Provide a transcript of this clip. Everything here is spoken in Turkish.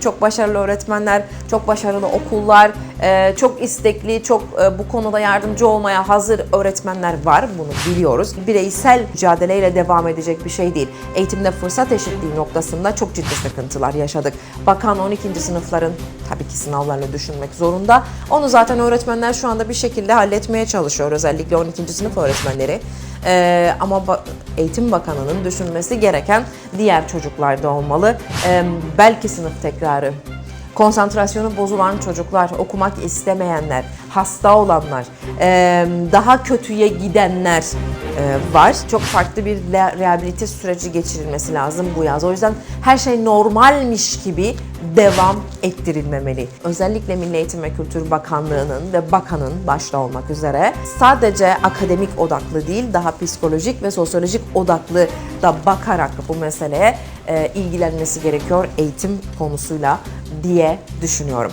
Çok başarılı öğretmenler, çok başarılı okullar, e, çok istekli, çok e, bu konuda yardımcı olmaya hazır öğretmenler var. Bunu biliyoruz. Bireysel mücadeleyle devam edecek bir şey değil. Eğitimde fırsat eşitliği noktasında çok ciddi sıkıntılar yaşadık. Bakan 12. sınıfların tabii ki sınavlarını düşünmek zorunda. Onu zaten öğretmenler şu anda bir şekilde halletmeye çalışıyor. Özellikle 12. sınıf öğretmenleri. Ee, ama ba- Eğitim Bakanı'nın düşünmesi gereken diğer çocuklarda olmalı. Ee, belki sınıf tekrarı, konsantrasyonu bozulan çocuklar, okumak istemeyenler, hasta olanlar, daha kötüye gidenler var. Çok farklı bir re- rehabilite süreci geçirilmesi lazım bu yaz. O yüzden her şey normalmiş gibi devam ettirilmemeli. Özellikle Milli Eğitim ve Kültür Bakanlığı'nın ve bakanın başta olmak üzere sadece akademik odaklı değil, daha psikolojik ve sosyolojik odaklı da bakarak bu meseleye ilgilenmesi gerekiyor eğitim konusuyla diye düşünüyorum.